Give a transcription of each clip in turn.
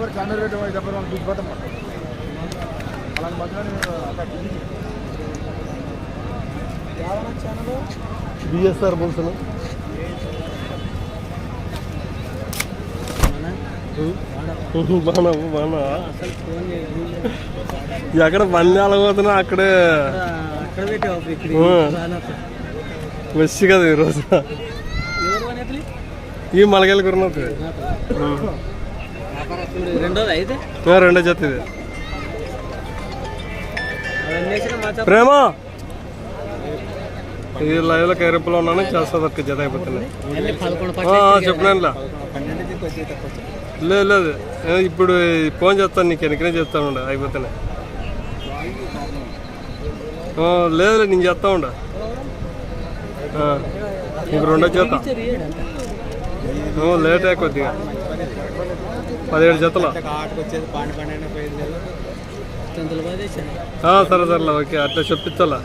Paper చంద్ర పెట్టడం ఈ మనం. తీసుకుపోతాం అలాంటి మధ్యలో అక్కడ బిఎస్ఆర్ బాగా ఎక్కడ బండి అలగోతున్నా అక్కడే. మెస్సి కదా ఈరోజు ఈ మలగల గురునది రెండోది అయితే రెండో జత ఇది. ప్రేమ! ఈ లైవ్లో కైరప్పులో ఉన్నాను చేస్తా వర్క్ జత అయిపోతున్నాయి చెప్పినానులా లేదు లేదు. ఇప్పుడు ఫోన్ చేస్తాను నీకు వెనకనే చెప్తాను ఉండ అయిపోతున్నాయి లేదు లేదు నేను చేస్తా ఉండ. నీకు రెండో చేత లేట్ కొద్దిగా. చేశాను ఆ, సరే సరేలే ఓకే అట్లా చెప్పించాలా.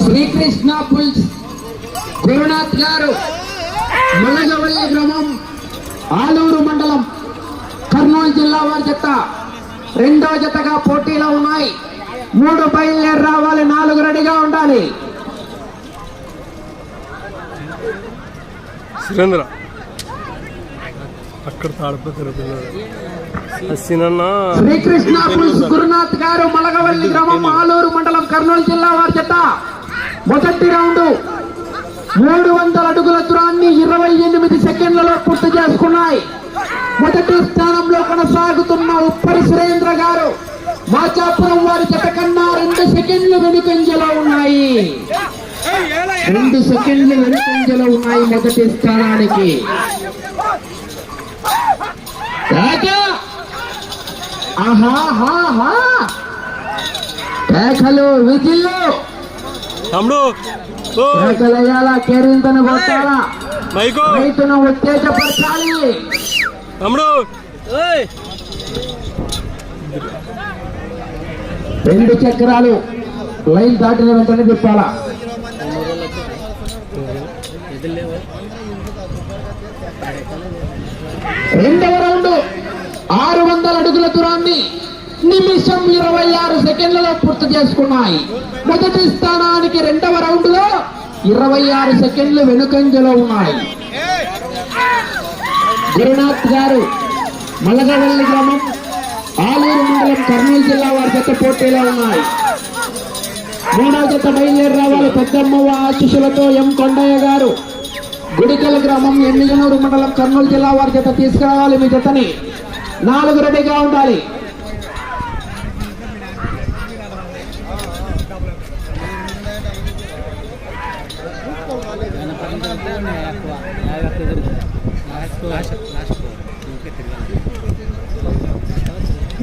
శ్రీకృష్ణ పుల్స్ గురునాథ్ గారు ములగవల్లి గ్రామం ఆలూరు మండలం కర్నూలు జిల్లా వారి జత. రెండో జతగా పోటీలో ఉన్నాయి. మూడు బయలుదేరి రావాలి నాలుగు రెడీగా ఉండాలి. సురేంద్ర. అక్కడ శ్రీకృష్ణ గురునాథ్ గారు మలగవల్లి గ్రామం ఆలూరు మండలం కర్నూలు జిల్లా వారి జత మొదటి రౌండ్ మూడు వందల అడుగుల దూరాన్ని ఇరవై ఎనిమిది సెకండ్లలో పూర్తి చేసుకున్నాయి. మొదటి స్థానంలో కొనసాగుతున్న ఉప్పరి సురేంద్ర గారు మాచాపురం వారి జత కన్నా రెండు సెకండ్లు వెనుకంజలో ఉన్నాయి. రెండు సెకండ్లు వెనుకంజలో ఉన్నాయి మొదటి స్థానానికి. రాజా! ఆహాహాహా కేకలు విజిల్లు. తమ్ముడు ఓ, కేకలయ్యాలా కేరింతను కొట్టాలా మైకో! రైతును ఉత్తేజపరచాలి. తమ్ముడు! రెండు చక్రాలు లైన్ దాటిన వెంటనే తిప్పాలా రెండవ రౌండ్ ఆరు వందల అడుగుల దూరాన్ని నిమిషం ఇరవై ఆరు సెకండ్లలో పూర్తి చేసుకున్నాయి. మొదటి స్థానానికి రెండవ రౌండ్లో ఇరవై ఆరు సెకండ్లు వెనుకంజలో ఉన్నాయి. గురునాథ్ గారు మలగవల్లి గ్రామం ఆలూరు మండలం కర్నూలు జిల్లా వారి జత పోటీలో ఉన్నాయి మూడో జత బయలుదేరి రావాలి పెద్దమ్మవ్వ ఆశిషులతో ఎం కొండయ్య గారు గుడికల గ్రామం ఎన్నిగనూరు మండలం కర్నూలు జిల్లా వారి జత తీసుకురావాలి మీ జతని నాలుగు రెడీగా ఉండాలి లాస్ట్ లాస్ట్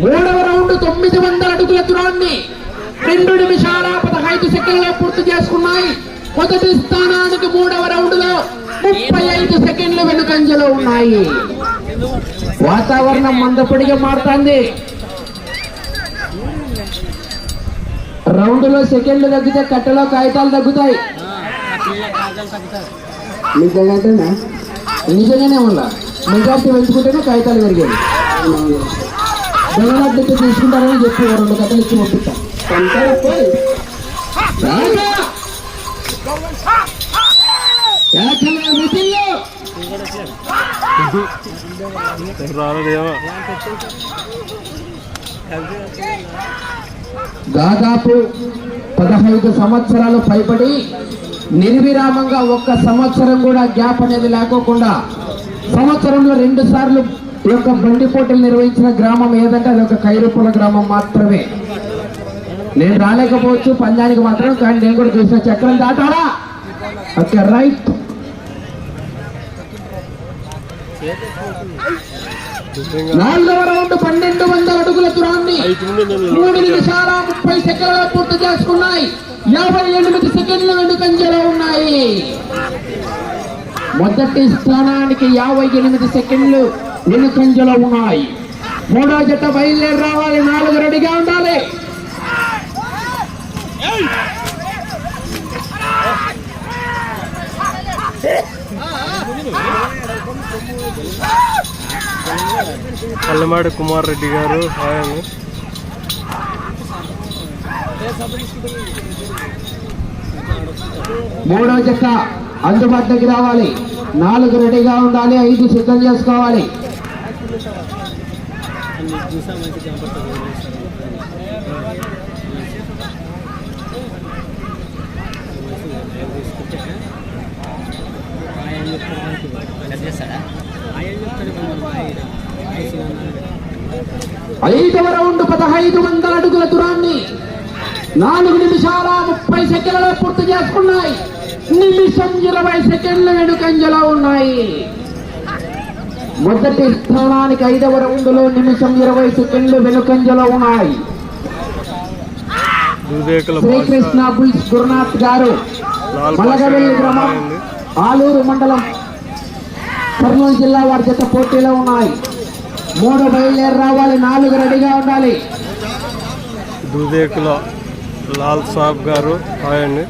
మూడవ రౌండ్ తొమ్మిది వందల అడుగుల దూరాన్ని రెండు నిమిషాల పదహైదు సెకండ్లో పూర్తి చేసుకున్నాయి. మొదటి స్థానానికి మూడవ రౌండ్లో ముప్పై ఐదు సెకండ్లు వెనుకంజలో ఉన్నాయి. వాతావరణం మందపొడిగా మారుతుంది. రౌండ్లో సెకండ్లు తగ్గితే కట్టెలో కాగితాలు తగ్గుతాయి. నిజంగానే ఉందా? మెజార్టీ పెంచుకుంటేనే కాగితాలు పెరిగేది జగన్నాథ్ తీసుకుంటారని చెప్పి రెండు కథలు ఇచ్చి పంపిస్తాం. దాదాపు పదహైదు సంవత్సరాలు పైబడి నిర్విరామంగా ఒక్క సంవత్సరం కూడా గ్యాప్ అనేది లేకోకుండా సంవత్సరంలో రెండు సార్లు ఈ యొక్క బండి పోటీలు నిర్వహించిన గ్రామం ఏదంటే అది ఒక కైరుపుల గ్రామం మాత్రమే. నేను రాలేకపోవచ్చు పంజానికి మాత్రం కానీ నేను కూడా చూసిన చక్రం దాటారా ఓకే రైట్. నాలుగవ రౌండ్ పన్నెండు వందల అడుగుల దూరాన్ని మూడు నిమిషాల ముప్పై సెకండ్ల పూర్తి చేసుకున్నాయి. యాభై ఎనిమిది సెకండ్లు వెనుకంజలో ఉన్నాయి. మొదటి స్థానానికి యాభై ఎనిమిది సెకండ్లు వెనుకంజలో ఉన్నాయి. మూడో జత బయలుదేరి రావాలి. నాలుగు రెడీగా ఉండాలి. కల్లమాడి కుమార్ రెడ్డి గారు అండి. మూడో జత అందుబాటులోకి రావాలి. నాలుగు రెడీగా ఉండాలి. ఐదు సిద్ధం చేసుకోవాలి. అన్ని చూసా మంచి కనపడుతుంది ఐదవ రౌండ్ పదహైదు వందల అడుగుల దూరాన్ని నాలుగు నిమిషాల ముప్పై సెకండ్లలో పూర్తి చేసుకున్నాయి. నిమిషం ఇరవై సెకండ్ల వెనుకంజలో ఉన్నాయి. మొదటి స్థానానికి ఐదవ రౌండ్లో నిమిషం ఇరవై సెకండ్లు వెనుకంజలో ఉన్నాయి. శ్రీకృష్ణ బుల్స్ గురునాథ్ గారు లాల్ మలగవెల్లి గ్రామం ఆలూరు మండలం కర్నూలు జిల్లా వారి జత పోటీలో ఉన్నాయి. మూడు బయలుదేరి రావాలి నాలుగు రెడీగా ఉండాలి. లాల్ సాబ్ గారు హాయ్ అండి!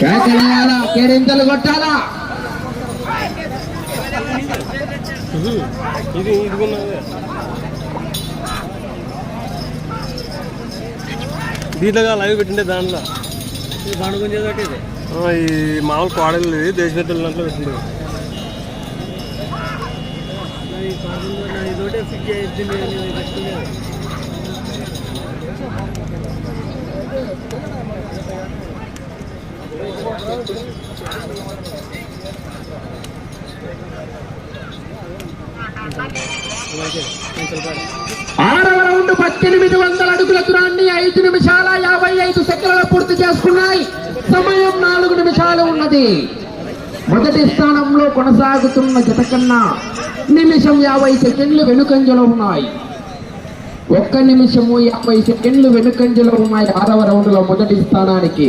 కేకలేయాలా కేరింతలు కొట్టాలా? ఇది దీంట్లో లైవ్ పెట్టిండే దాంట్లో. ఇది ఈ మామూలు పాడలు దేశపెద్దల దాంట్లో పెట్టిండే. ఫిట్ చేయింది నేను కట్టుకునేది ఆరవ రౌండ్ పద్దెనిమిది వందల అడుగుల దూరాన్ని ఐదు నిమిషాల యాభై ఐదు సెకండ్ల పూర్తి చేసుకున్నాయి. సమయం నాలుగు నిమిషాలు ఉన్నది. మొదటి స్థానంలో కొనసాగుతున్న జత కన్నా నిమిషం యాభై సెకండ్లు వెనుకంజలో ఉన్నాయి. ఒక్క నిమిషము యాభై సెకండ్లు వెనుకంజలో ఉన్నాయి ఆరవ రౌండ్లో మొదటి స్థానానికి.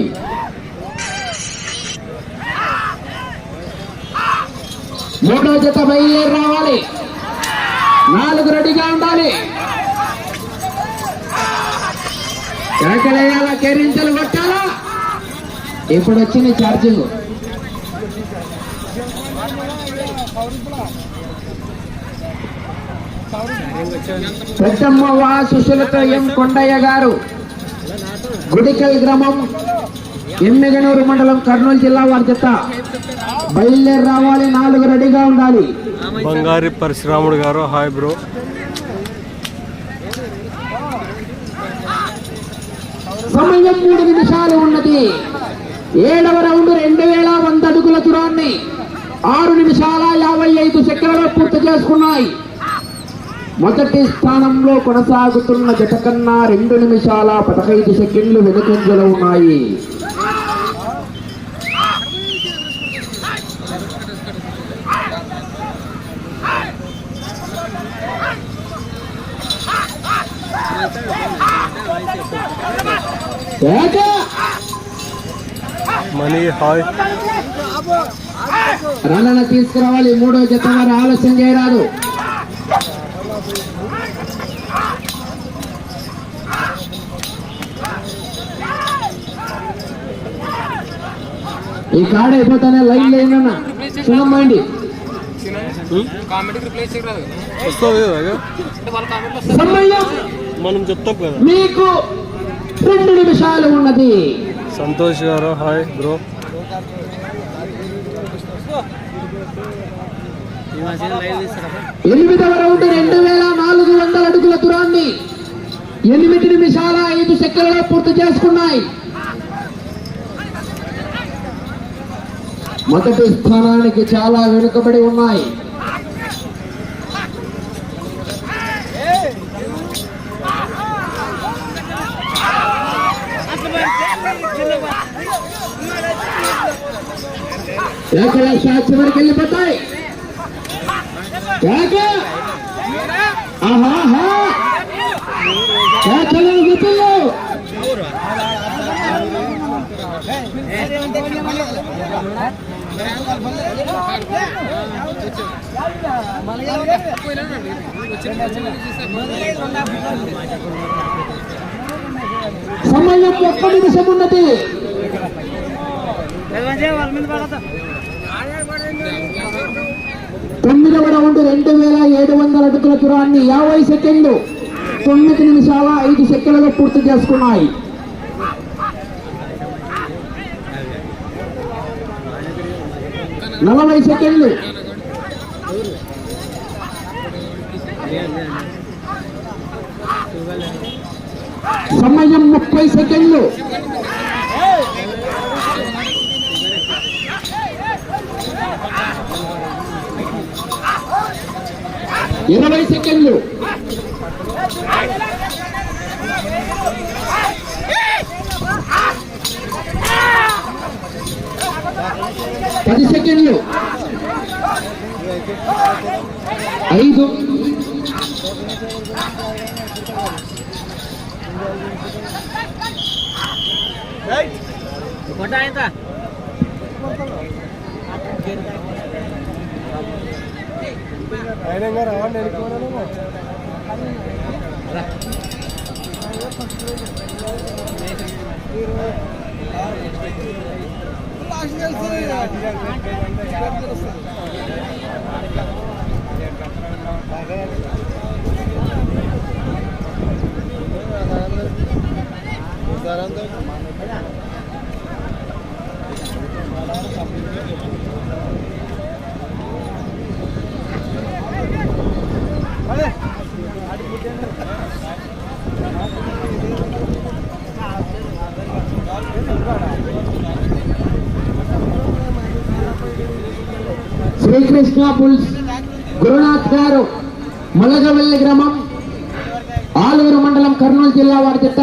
మూడో జత బయలుదేరి రావాలి. నాలుగు రెడీగా ఉండాలి. కేకలేయాలా కేరింతలు కొట్టాలా? ఇప్పుడు వచ్చిన ఛార్జింగ్ పెద్దమ్మ వా సుశీలత ఎం కొండయ్య గారు. గుడికల్ గ్రామం ఎమ్మెగనూరు మండలం కర్నూలు జిల్లా వారి జత బయలుదేరి రావాలి నాలుగు రెడీగా ఉండాలి. బంగారి పరశురాముడు గారు హాయ్ బ్రో. సమయం మూడు నిమిషాలు ఉన్నది. ఏడవ రౌండ్ రెండు వేల వంద అడుగుల దూరాన్ని ఆరు నిమిషాల యాభై ఐదు సెకండ్లలో పూర్తి చేసుకున్నాయి. మొదటి స్థానంలో కొనసాగుతున్న జత కన్నా రెండు నిమిషాల పదహైదు సెకండ్లు వెనుకంజలో ఉన్నాయి. మనీ హాయ్ రన్నన తీసుకురావాలి. మూడో జత వారు ఆలస్యం చేయరాదు. ఈ కార్డ్ అయిపోతానే లైన్ లైన్ అన్న సమయం మనం చెప్తాం కదా. మీకు రెండు నిమిషాలు ఉన్నది. సంతోష్ గారు హాయ్ బ్రో. ఎనిమిదవ రౌండ్ రెండు వేల నాలుగు వందల అడుగుల దూరాన్ని ఎనిమిది నిమిషాల ఐదు సెకండ్లలో పూర్తి చేసుకున్నాయి. మొదటి స్థానానికి చాలా వెనుకబడి ఉన్నాయి. ఏకల షాట్ చివరికి వెళ్ళిపోతాయి. ఏక! ఆహాహా ఏకలు గుర్తులు సమయం ఒక్క నిమిషం ఉన్నది. వాళ్ళ మీద పడతా. తొమ్మిదవ రౌండ్ రెండు వేల ఏడు వందల అడుగుల దూరాన్ని యాభై సెకండ్లు తొమ్మిది నిమిషాల ఐదు సెకండ్లలో పూర్తి చేసుకున్నాయి. నలభై సెకండ్లు. సమయం ముప్పై సెకండ్లు. ఇరవై సెకండ్లు. పది సెకండ్లు. ఐదు. కొట్ట ఆయన ఆయన ఇంకా రావండి వెళ్ళిపోవడం శ్రీకృష్ణ కృష్ణాపుల్స్ గురునాథ్ గారు ములగవల్లి గ్రామం ఆలూరు మండలం కర్నూలు జిల్లా వారి చెత్త.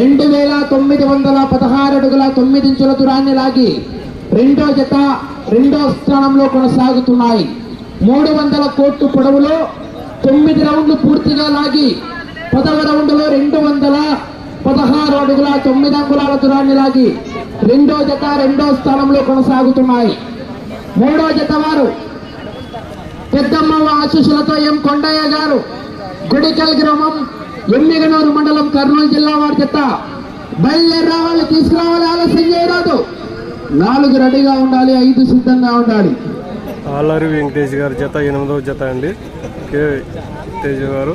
రెండు వేల తొమ్మిది వందల పదహారు అడుగుల తొమ్మిది ఇంచుల దూరాన్ని లాగి రెండో జత రెండో స్థానంలో కొనసాగుతున్నాయి. మూడు వందల కోట్లు పొడవులో తొమ్మిది రౌండ్లు పూర్తిగా లాగి పదవ రౌండ్లో రెండు వందల పదహారు అడుగుల తొమ్మిది అంగుళాల దూరాన్ని లాగి రెండో జత రెండో స్థానంలో కొనసాగుతున్నాయి. మూడో జత వారు పెద్దమ్మ ఆశీస్సులతో ఎం కొండయ్య గారు గుడికల్ గ్రామం ఎమ్మిగనూరు మండలం కర్నూలు జిల్లా వారి జత. బయలుదేరి రావాలి తీసుకురావాలి ఆలస్యం చేయరాదు. నాలుగు రెడీగా ఉండాలి ఐదు సిద్ధంగా ఉండాలి. ఆలరి వెంకటేష్ గారి జత ఎనిమిదవ జత అండి. కే తేజ గారు.